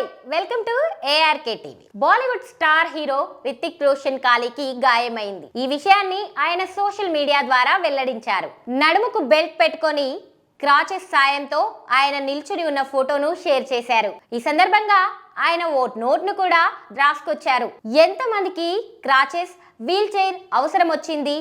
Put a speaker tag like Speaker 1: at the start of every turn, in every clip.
Speaker 1: Hi welcome to ARK TV Bollywood star hero Hrithik Roshan కాలికి గాయమైంది. ఈ విషయాన్ని ఆయన సోషల్ మీడియా ద్వారా వెల్లడించారు. నడుముకు బెల్ట్ పెట్టుకొని క్రాచెస్ సాయంతో ఆయన నిల్చుని ఉన్న ఫోటోను షేర్ చేశారు. ఈ సందర్భంగా ఆయన ఓ నోట్ను కూడా రాసుకొచ్చారు. ఎంతమందికి క్రాచెస్ వీల్ చైర్ అవసరం వచ్చింది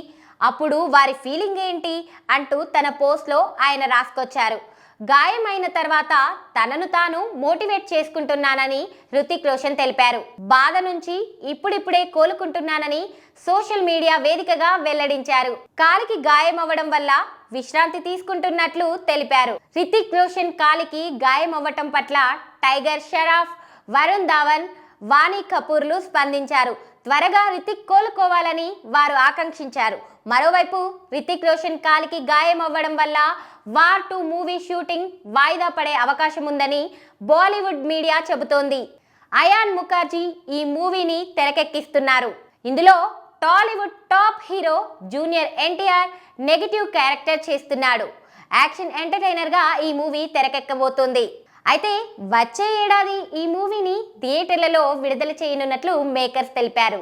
Speaker 1: అప్పుడు వారి ఫీలింగ్ ఏంటి? అంటూ తన పోస్ట్లో ఆయన రాసుకొచ్చారు. గాయమైన తర్వాత తనను తాను మోటివేట్ చేసుకుంటున్నానని హృతిక్ రోషన్ తెలిపారు. బాధ నుంచి ఇప్పుడిప్పుడే కోలుకుంటున్నానని సోషల్ మీడియా వేదికగా వెల్లడించారు. కాలికి గాయం అవ్వడం వల్ల విశ్రాంతి తీసుకుంటున్నట్లు తెలిపారు. హృతిక్ రోషన్ కాలికి గాయం అవ్వటం పట్ల టైగర్ షరాఫ్ వరుణ్ ధావన్ వాణి కపూర్లు స్పందించారు. త్వరగా రితిక్ కోలుకోవాలని వారు ఆకాంక్షించారు. మరోవైపు రితిక్ రోషన్ కాలికి గాయం అవ్వడం వల్ల వార్ టూ మూవీ షూటింగ్ వాయిదా పడే అవకాశం ఉందని బాలీవుడ్ మీడియా చెబుతోంది. అయాన్ ముఖర్జీ ఈ మూవీని తెరకెక్కిస్తున్నారు. ఇందులో Tollywood top hero junior NTR negative character చేస్తున్నాడు. యాక్షన్ ఎంటర్టైనర్గా ఈ మూవీ తెరకెక్కబోతోంది. అయితే వచ్చే ఏడాది ఈ మూవీని థియేటర్లలో విడుదల చేయనున్నట్లు మేకర్స్ తెలిపారు.